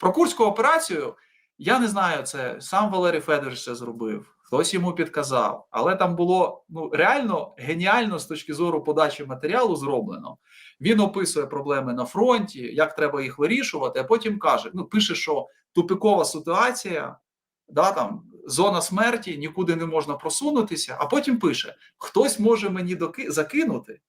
Про курську операцію я не знаю, це сам Валерій Федорович це зробив, хтось йому підказав, але там було ну реально геніально з точки зору подачі матеріалу зроблено. Він описує проблеми на фронті, як треба їх вирішувати, а потім каже: ну пише, що тупикова ситуація, да там зона смерті, нікуди не можна просунутися. А потім пише: хтось може мені доки закинути.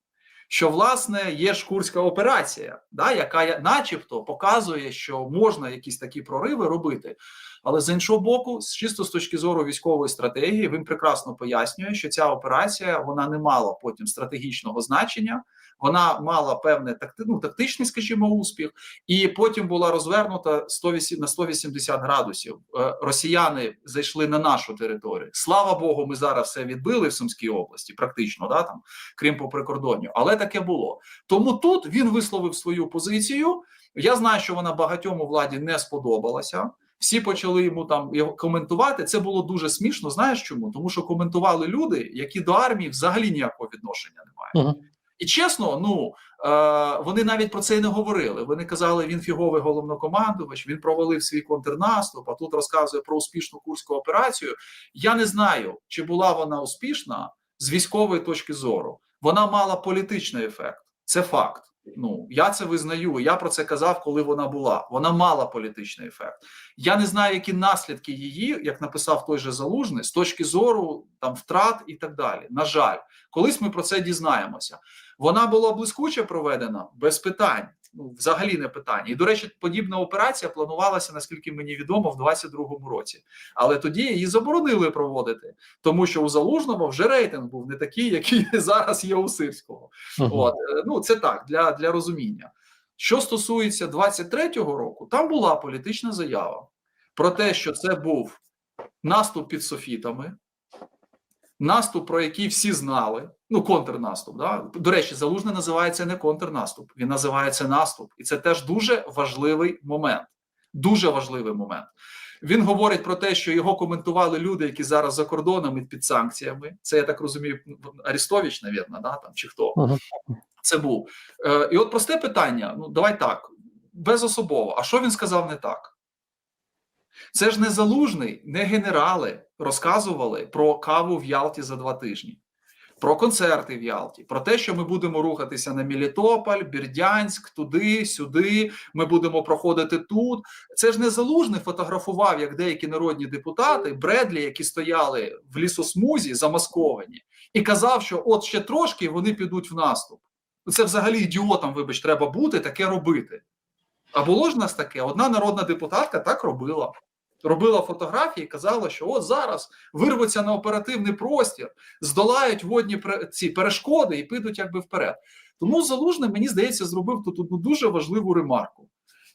Що власне є ж курська операція, да, яка начебто показує, що можна якісь такі прориви робити. Але з іншого боку, чисто з точки зору військової стратегії, він прекрасно пояснює, що ця операція вона не мала потім стратегічного значення, вона мала певний такти, ну, тактичний, скажімо, успіх, і потім була розвернута 108, на 180 градусів. Е, Росіяни зайшли на нашу територію. Слава Богу, ми зараз все відбили в Сумській області, практично, да, там, крім по прикордонню. Але таке було. Тому тут він висловив свою позицію. Я знаю, що вона багатьом у владі не сподобалася. Всі почали йому там його коментувати. Це було дуже смішно. Знаєш чому? Тому що коментували люди, які до армії взагалі ніякого відношення не мають. Мгм. І чесно, ну е, вони навіть про це і не говорили. Вони казали, він фіговий головнокомандувач, він провалив свій контрнаступ. А тут розказує про успішну курську операцію. Я не знаю, чи була вона успішна з військової точки зору. Вона мала політичний ефект. Це факт. Ну я це визнаю. Я про це казав, коли вона була. Вона мала політичний ефект. Я не знаю, які наслідки її, як написав той же залужний, з точки зору там втрат і так далі. На жаль, колись ми про це дізнаємося. Вона була блискуче проведена без питань. Ну, взагалі не питання. І до речі, подібна операція планувалася, наскільки мені відомо, в 22-му році. Але тоді її заборонили проводити, тому що у залужного вже рейтинг був не такий, який зараз є у Сирського. Мгм. От е, ну це так для, для розуміння. Що стосується 23-го року, там була політична заява про те, що це був наступ під софітами, наступ, про який всі знали. Ну, контрнаступ. Да? До речі, залужне називається не контрнаступ, він називається наступ, і це теж дуже важливий момент. Дуже важливий момент. Він говорить про те, що його коментували люди, які зараз за кордоном і під санкціями. Це я так розумію, Арестович, навірно, да, там чи хто Мгм. це був. Е, і от просте питання: ну давай так, безособово. А що він сказав не так? Це ж не залужний, не генерали розказували про каву в Ялті за два тижні, про концерти в Ялті, про те, що ми будемо рухатися на Мелітополь, Бердянськ, туди, сюди. Ми будемо проходити тут. Це ж не залужний фотографував, як деякі народні депутати, Бредлі, які стояли в лісосмузі, замасковані, і казав, що от ще трошки вони підуть в наступ. Ну, Це взагалі ідіотам, вибач, треба бути, таке робити. А було ж нас таке: одна народна депутатка так робила. Робила фотографії казала, що от зараз вирвуться на оперативний простір, здолають водні ці перешкоди і підуть якби вперед. Тому Залужний, мені здається, зробив тут одну дуже важливу ремарку.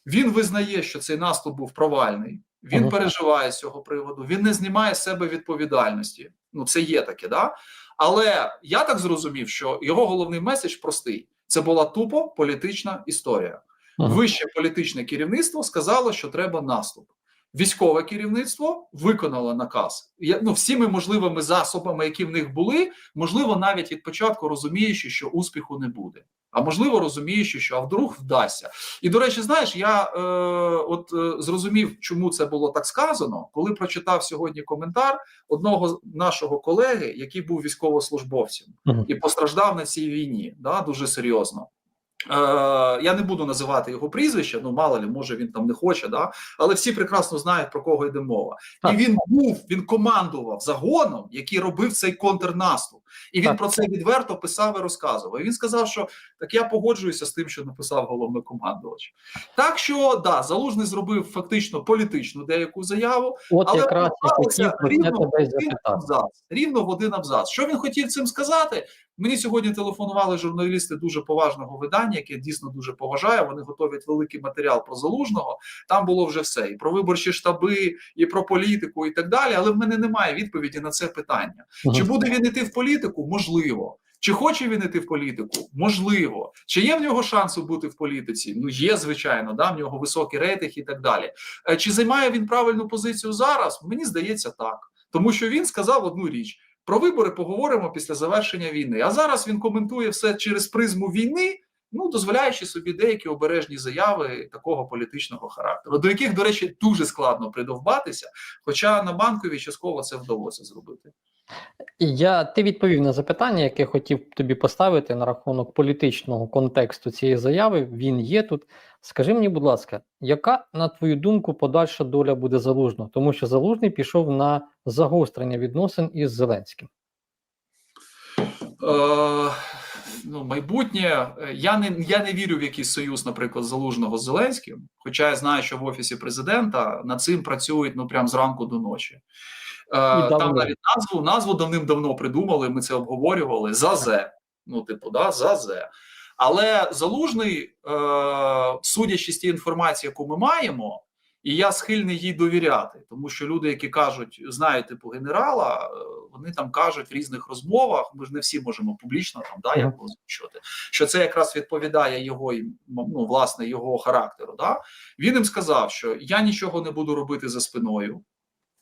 Він визнає, що цей наступ був провальний. Він Мгм. переживає з цього приводу. Він не знімає з себе відповідальності. Ну, це є таке, да? Але я так зрозумів, що його головний меседж простий: це була тупо політична історія. Мгм. Вище політичне керівництво сказало, що треба наступ. Військове керівництво виконало наказ. Я, ну, всіми можливими засобами, які в них були, можливо, навіть від початку розуміючи, що успіху не буде. А можливо, розуміючи, що а вдруг вдасться. І до речі, знаєш, я е, от е, зрозумів, чому це було так сказано, коли прочитав сьогодні коментар одного нашого колеги, який був військовослужбовцем Мгм. і постраждав на цій війні, да, дуже серйозно. Е, я не буду називати його прізвище, ну мало ли, може він там не хоче, да? але всі прекрасно знають про кого йде мова. Так. І він був, він командував загоном, який робив цей контрнаступ. І він Так. про це відверто писав і розказував. І він сказав, що так я погоджуюся з тим, що написав головнокомандувач. Так що да, залужний зробив фактично політичну деяку заяву, От але якраз рівно в один абзац. Рівно в один абзац. Що він хотів цим сказати? Мені сьогодні телефонували журналісти дуже поважного видання, яке я дійсно дуже поважаю. Вони готують великий матеріал про залужного. Там було вже все: і про виборчі штаби, і про політику, і так далі. Але в мене немає відповіді на це питання. Чи буде він іти в політику? Можливо. Чи хоче він іти в політику? Можливо. Чи є в нього шанси бути в політиці? Ну є, звичайно, да, в нього високий рейтинг і так далі. Е, Чи займає він правильну позицію зараз? Мені здається, так. Тому що він сказав одну річ: про вибори поговоримо після завершення війни. А зараз він коментує все через призму війни, ну дозволяючи собі деякі обережні заяви такого політичного характеру, до яких, до речі, дуже складно придовбатися. Хоча на банкові частково це вдалося зробити. Я ти відповів на запитання, яке хотів тобі поставити на рахунок політичного контексту цієї заяви. Він є тут. Скажи мені, будь ласка, яка на твою думку подальша доля буде залужного? Тому що залужний пішов на загострення відносин із Зеленським. Е, ну, майбутнє. е, Я не я не вірю в якийсь союз, наприклад, залужного з Зеленським. Хоча я знаю, що в офісі президента над цим працюють ну прям зранку до ночі. Е, там навіть назву назву давним-давно придумали. Ми це обговорювали. ЗАЗЕ. Ну, типу, да, ЗАЗЕ. Але залужний, е, судячи з тієї інформації, яку ми маємо, і я схильний їй довіряти, тому що люди, які кажуть, знають типу генерала, е, вони там кажуть в різних розмовах. Ми ж не всі можемо публічно там да як озвучувати, що це якраз відповідає його ну, власне його характеру. Да? Він їм сказав, що я нічого не буду робити за спиною.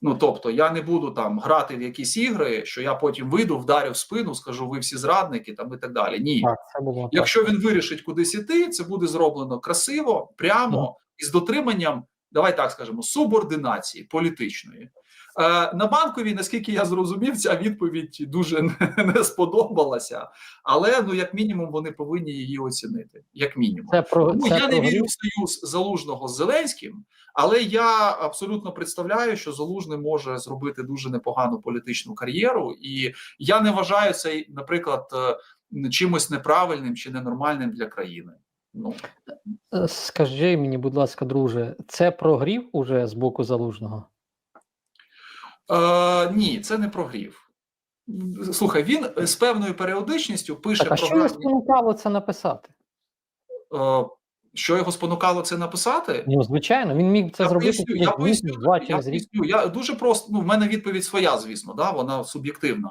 Ну тобто, я не буду там грати в якісь ігри, що я потім вийду, вдарю в спину, скажу, ви всі зрадники там і так далі. Ні, Так, це було якщо він вирішить кудись іти, це буде зроблено красиво, прямо і з дотриманням, давай так скажемо, субординації політичної. Е, на банковій, наскільки я зрозумів, ця відповідь дуже не, сподобалася, але ну як мінімум вони повинні її оцінити. Як мінімум, Це про Тому це я не вірю в союз залужного з Зеленським, але я абсолютно представляю, що залужний може зробити дуже непогану політичну кар'єру, і я не вважаю це, наприклад, е, чимось неправильним чи ненормальним для країни. Ну Е, Скажи мені, будь ласка, друже, це прогрів уже з боку залужного? е, ні, це не прогрів. Слухай, він з певною періодичністю пише Так, а що його спонукало це написати? е, що його спонукало це написати. Ну, звичайно, він міг це Я зробити поясню, я поясню, два я через рік. поясню. Я дуже просто. Ну, в мене відповідь своя, звісно, да, вона суб'єктивна.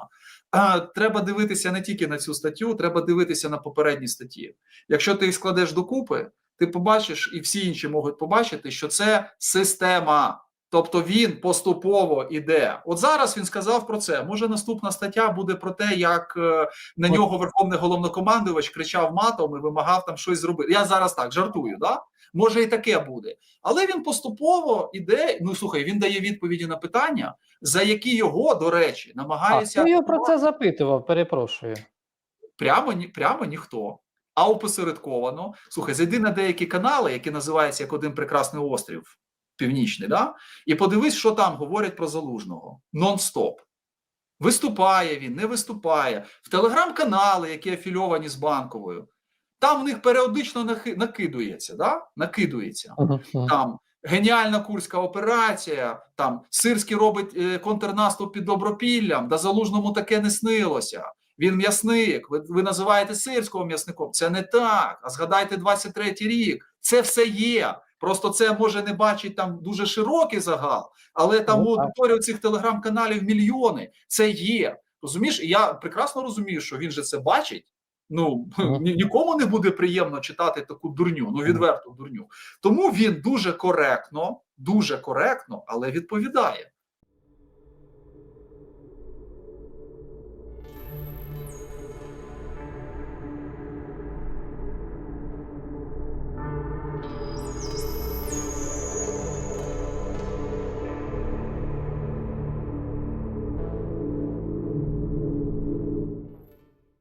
А, треба дивитися не тільки на цю статтю, треба дивитися на попередні статті. Якщо ти їх складеш докупи, ти побачиш, і всі інші можуть побачити, що це система. Тобто він поступово іде. От зараз він сказав про це. Може, наступна стаття буде про те, як е, на нього верховний головнокомандувач кричав матом і вимагав там щось зробити. Я зараз так жартую, да? Може, і таке буде. Але він поступово іде. Ну слухай, він дає відповіді на питання, за які його, до речі, А хто його про це запитував? Перепрошую. прямо ні, прямо ніхто. А опосередковано. Слухай, зайди на деякі канали, які називаються як один прекрасний острів північний, да? і подивись, що там говорять про залужного. Нон-стоп. Виступає він, не виступає. В телеграм-канали, які афільовані з банковою, там в них періодично накидується, да? накидується. Мгм, мгм. Там геніальна курська операція, там Сирський робить е, контрнаступ під Добропіллям, да залужному таке не снилося. Він м'ясник. Ви, ви називаєте сирського м'ясником. Це не так. А згадайте 23-й рік. Це все є. Просто це може не бачить там дуже широкий загал, але там Ну, у цих телеграм-каналів мільйони. Це є. Розумієш? І я прекрасно розумію, що він же це бачить. Ну ні- нікому не буде приємно читати таку дурню, ну відверту дурню. Тому він дуже коректно, дуже коректно, але відповідає.